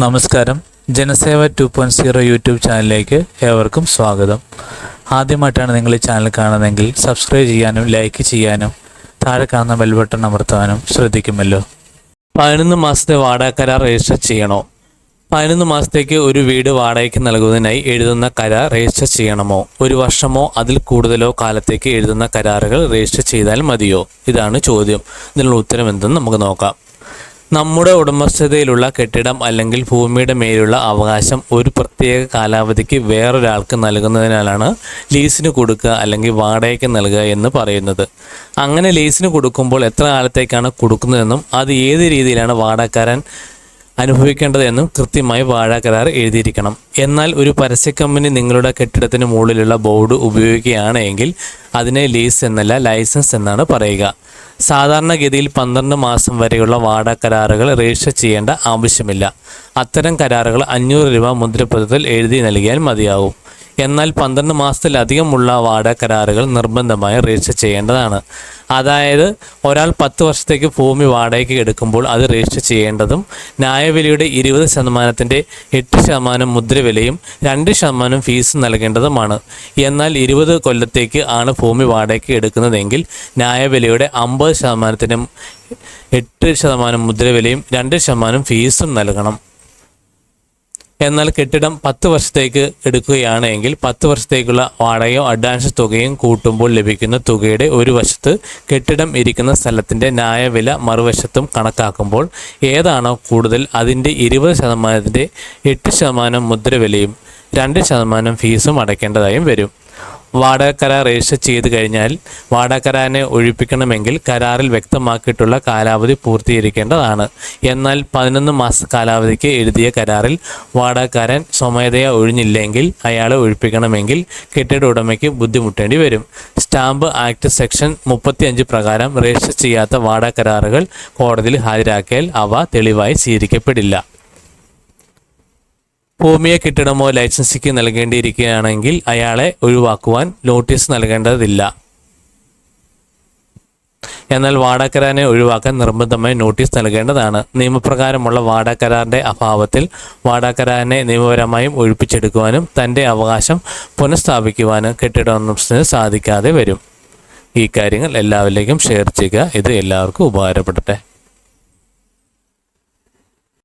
നമസ്കാരം. Janaseva two point zero YouTube ചാനലിലേക്ക് ഏവർക്കും സ്വാഗതം. ആദ്യമായിട്ടാണ് നിങ്ങൾ ഈ ചാനൽ കാണുന്നതെങ്കിൽ സബ്സ്ക്രൈബ് ചെയ്യാനും ലൈക്ക് ചെയ്യാനും താഴെ കാണുന്ന ബെൽ ബട്ടൺ അമർത്താനും ശ്രദ്ധിക്കുമല്ലോ. പതിനൊന്ന് മാസത്തെ വാടക കരാർ രജിസ്റ്റർ ചെയ്യണോ? പതിനൊന്ന് മാസത്തേക്ക് ഒരു വീട് വാടകയ്ക്ക് നൽകുന്നതിനായി എഴുതുന്ന കരാർ രജിസ്റ്റർ ചെയ്യണമോ? ഒരു വർഷമോ അതിൽ കൂടുതലോ കാലത്തേക്ക് എഴുതുന്ന കരാറുകൾ രജിസ്റ്റർ ചെയ്താൽ മതിയോ? ഇതാണ് ചോദ്യം. ഇതിനുള്ള ഉത്തരം എന്തെന്ന് നമുക്ക് നോക്കാം. നമ്മുടെ ഉടമസ്ഥതയിലുള്ള കെട്ടിടം അല്ലെങ്കിൽ ഭൂമിയുടെ മേലുള്ള അവകാശം ഒരു പ്രത്യേക കാലാവധിക്ക് വേറൊരാൾക്ക് നൽകുന്നതിനാലാണ് ലീസിന് കൊടുക്കുക അല്ലെങ്കിൽ വാടകയ്ക്ക് നൽകുക എന്ന് പറയുന്നത്. അങ്ങനെ ലീസിന് കൊടുക്കുമ്പോൾ എത്ര കാലത്തേക്കാണ് കൊടുക്കുന്നതെന്നും അത് ഏത് രീതിയിലാണ് വാടകക്കാരൻ അനുഭവിക്കേണ്ടതെന്നും കൃത്യമായി വാഴ കരാർ എഴുതിയിരിക്കണം. എന്നാൽ ഒരു പരസ്യ കമ്പനി നിങ്ങളുടെ കെട്ടിടത്തിന് മുകളിലുള്ള ബോർഡ് ഉപയോഗിക്കുകയാണെങ്കിൽ അതിനെ ലീസ് എന്നല്ല ലൈസൻസ് എന്നാണ് പറയുക. സാധാരണഗതിയിൽ പന്ത്രണ്ട് മാസം വരെയുള്ള വാടക കരാറുകൾ രജിസ്റ്റർ ചെയ്യേണ്ട ആവശ്യമില്ല. അത്തരം കരാറുകൾ അഞ്ഞൂറ് രൂപ മുദ്രപത്രത്തിൽ എഴുതി നൽകിയാൽ മതിയാവും. എന്നാൽ പന്ത്രണ്ട് മാസത്തിലധികമുള്ള വാടക കരാറുകൾ നിർബന്ധമായി രജിസ്റ്റർ ചെയ്യേണ്ടതാണ്. അതായത് ഒരാൾ പത്ത് വർഷത്തേക്ക് ഭൂമി വാടകയ്ക്ക് എടുക്കുമ്പോൾ അത് രജിസ്റ്റർ ചെയ്യേണ്ടതും ന്യായവിലയുടെ ഇരുപത് ശതമാനത്തിന്റെ എട്ട് ശതമാനം മുദ്രവിലയും രണ്ട് ശതമാനം ഫീസ് നൽകേണ്ടതുമാണ്. എന്നാൽ ഇരുപത് കൊല്ലത്തേക്ക് ആണ് ഭൂമി വാടകയ്ക്ക് എടുക്കുന്നതെങ്കിൽ ന്യായവിലയുടെ അമ്പത് ശതമാനത്തിനും എട്ട് ശതമാനം മുദ്രവിലയും രണ്ട് ശതമാനം ഫീസും നൽകണം. എന്നാൽ കെട്ടിടം പത്ത് വർഷത്തേക്ക് എടുക്കുകയാണെങ്കിൽ പത്ത് വർഷത്തേക്കുള്ള വാടകയോ അഡ്വാൻസ് തുകയും കൂട്ടുമ്പോൾ ലഭിക്കുന്ന തുകയുടെ ഒരു വശത്ത് കെട്ടിടം ഇരിക്കുന്ന സ്ഥലത്തിന്റെ ന്യായവില മറുവശത്തും കണക്കാക്കുമ്പോൾ ഏതാണോ കൂടുതൽ അതിന്റെ ഇരുപത് ശതമാനത്തിന്റെ എട്ട് ശതമാനം മുദ്രവിലയും രണ്ട് ശതമാനം ഫീസും അടയ്ക്കേണ്ടതായും വരും. വാടക കരാർ രജിസ്റ്റർ ചെയ്ത് കഴിഞ്ഞാൽ വാടക കരാറിനെ ഒഴിപ്പിക്കണമെങ്കിൽ കരാറിൽ വ്യക്തമാക്കിയിട്ടുള്ള കാലാവധി പൂർത്തീകരിക്കേണ്ടതാണ്. എന്നാൽ പതിനൊന്ന് മാസ കാലാവധിക്ക് എഴുതിയ കരാറിൽ വാടകക്കാരൻ സ്വമേധയാ ഒഴിഞ്ഞില്ലെങ്കിൽ അയാളെ ഒഴിപ്പിക്കണമെങ്കിൽ കെട്ടിട ഉടമയ്ക്ക് ബുദ്ധിമുട്ടേണ്ടി വരും. സ്റ്റാമ്പ് ആക്ട് സെക്ഷൻ മുപ്പത്തിയഞ്ച് പ്രകാരം രജിസ്റ്റർ ചെയ്യാത്ത വാടക കരാറുകൾ കോടതിയിൽ ഹാജരാക്കിയാൽ അവ തെളിവായി സ്വീകരിക്കപ്പെടില്ല. ഭൂമിയെ കെട്ടിടമോ ലൈസൻസിക്ക് നൽകേണ്ടിയിരിക്കുകയാണെങ്കിൽ അയാളെ ഒഴിവാക്കുവാൻ നോട്ടീസ് നൽകേണ്ടതില്ല. എന്നാൽ വാടകരാനെ ഒഴിവാക്കാൻ നിർബന്ധമായി നോട്ടീസ് നൽകേണ്ടതാണ്. നിയമപ്രകാരമുള്ള വാടകരാറിന്റെ അഭാവത്തിൽ വാടകരാനെ നിയമപരമായും ഒഴിപ്പിച്ചെടുക്കുവാനും തന്റെ അവകാശം പുനഃസ്ഥാപിക്കുവാനും കെട്ടിട സാധിക്കാതെ വരും. ഈ കാര്യങ്ങൾ എല്ലാവരിലേക്കും ഷെയർ ചെയ്യുക. ഇത് എല്ലാവർക്കും ഉപകാരപ്പെടട്ടെ.